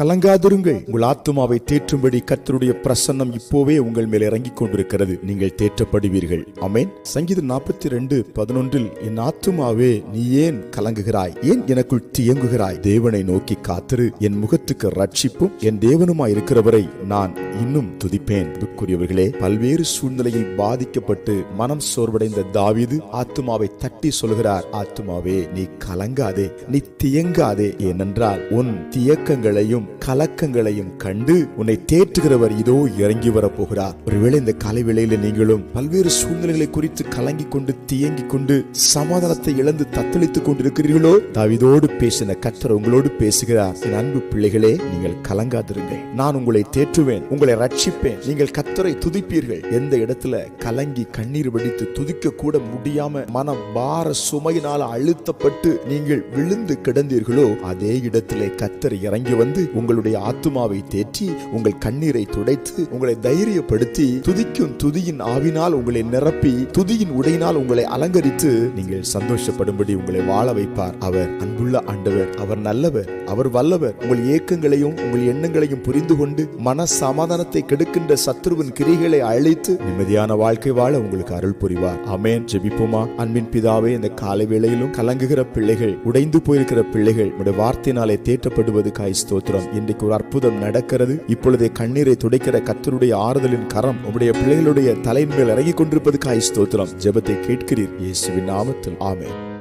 கலங்காதிருங்கள். உங்கள் ஆத்துமாவை தேற்றும்படி கத்தருடைய பிரசன்னம் இப்போவே உங்கள் மேல் இறங்கிக் கொண்டிருக்கிறது. நீங்கள் தேற்றப்படுவீர்கள். அமேன் சங்கீதம் நாற்பத்தி ரெண்டு பதினொன்றில் என் ஆத்துமாவே நீ ஏன் கலங்குகிறாய்? ஏன் எனக்குள் தியங்குகிறாய்? தேவனை நோக்கி காத்திரு. என் முகத்துக்கு ரட்சிப்பும் என் தேவனுமாய் இருக்கிறவரை நான் இன்னும் துதிப்பேன். துக்குரியவர்களே பல்வேறு சூழ்நிலையில் பாதிக்கப்பட்டு மனம் சோர்வடைந்த தாவீது ஆத்துமாவை தட்டி சொல்கிறார் ஆத்துமாவே நீ கலங்காதே நீ தியங்காதே. ஏனென்றால் உன் தியக்கங்களையும் கலக்கங்களையும் கண்டு உன்னை தேற்றுகிறவர் இதோ இறங்கி வரப்போகிறார். ஒருவேளை இந்த காலை வேளையில நீங்களும் பல்வேறு சூழ்நிலைகளை குறித்து கலங்கி கொண்டு தியங்கிக் கொண்டு சமாதானத்தை இழந்து தத்தளித்துக் கொண்டிருக்கிறீர்களோ? தாவிதோடு பேசின கத்தர் உங்களோடு பேசுகிறார். என் அன்பு பிள்ளைகளே நீங்கள் கலங்காதிருங்கள். நான் உங்களை தேற்றுவேன் உங்களை ரட்சிப்பேன். நீங்கள் கத்தரை துதிப்பீர்கள். எந்த இடத்துல கலங்கி கண்ணீர் வடித்து துதிக்க கூட முடியாம மன பார சுமையினால் அழுத்தப்பட்டு நீங்கள் விழுந்து கிடந்தீர்களோ அதே இடத்திலே கத்தர் இறங்கி வந்து உங்களுடைய ஆத்துமாவை தேற்றி உங்கள் கண்ணீரை துடைத்து உங்களை தைரியப்படுத்தி துதிக்கும் துதியின் ஆவினால் உங்களை நிரப்பி துதியின் உடையினால் உங்களை அலங்கரித்து நீங்கள் சந்தோஷப்படும்படி உங்களை வாழ வைப்பார். அவர் அன்புள்ள ஆண்டவர் அவர் நல்லவர் அவர் வல்லவர். உங்கள் ஏக்கங்களையும் உங்கள் எண்ணங்களையும் புரிந்து கொண்டு மன சமாதானத்தை கெடுக்கின்ற சத்ருவின் கிரிகளை அழித்து நிம்மதியான வாழ்க்கை வாழ உங்களுக்கு அருள் புரிவார். அமேன் ஜெபிப்போமா? அன்பின் பிதாவே இந்த காலை வேளையிலும் கலங்குகிற பிள்ளைகள் உடைந்து போயிருக்கிற பிள்ளைகள் உடைய வார்த்தையினாலே தேற்றப்படுவது காய் ஸ்தோத்திரம். இன்றைக்கு ஒரு அற்புதம் நடக்கிறது. இப்பொழுதே கண்ணீரை துடைக்கிற கத்தருடைய ஆறுதலின் கரம் உடைய பிள்ளைகளுடைய தலையின் மேல் இறங்கிக் கொண்டிருப்பது ஸ்தோத்திரம். ஜெபத்தை கேட்கிறீர் இயேசுவின் நாமத்தில். ஆமென்.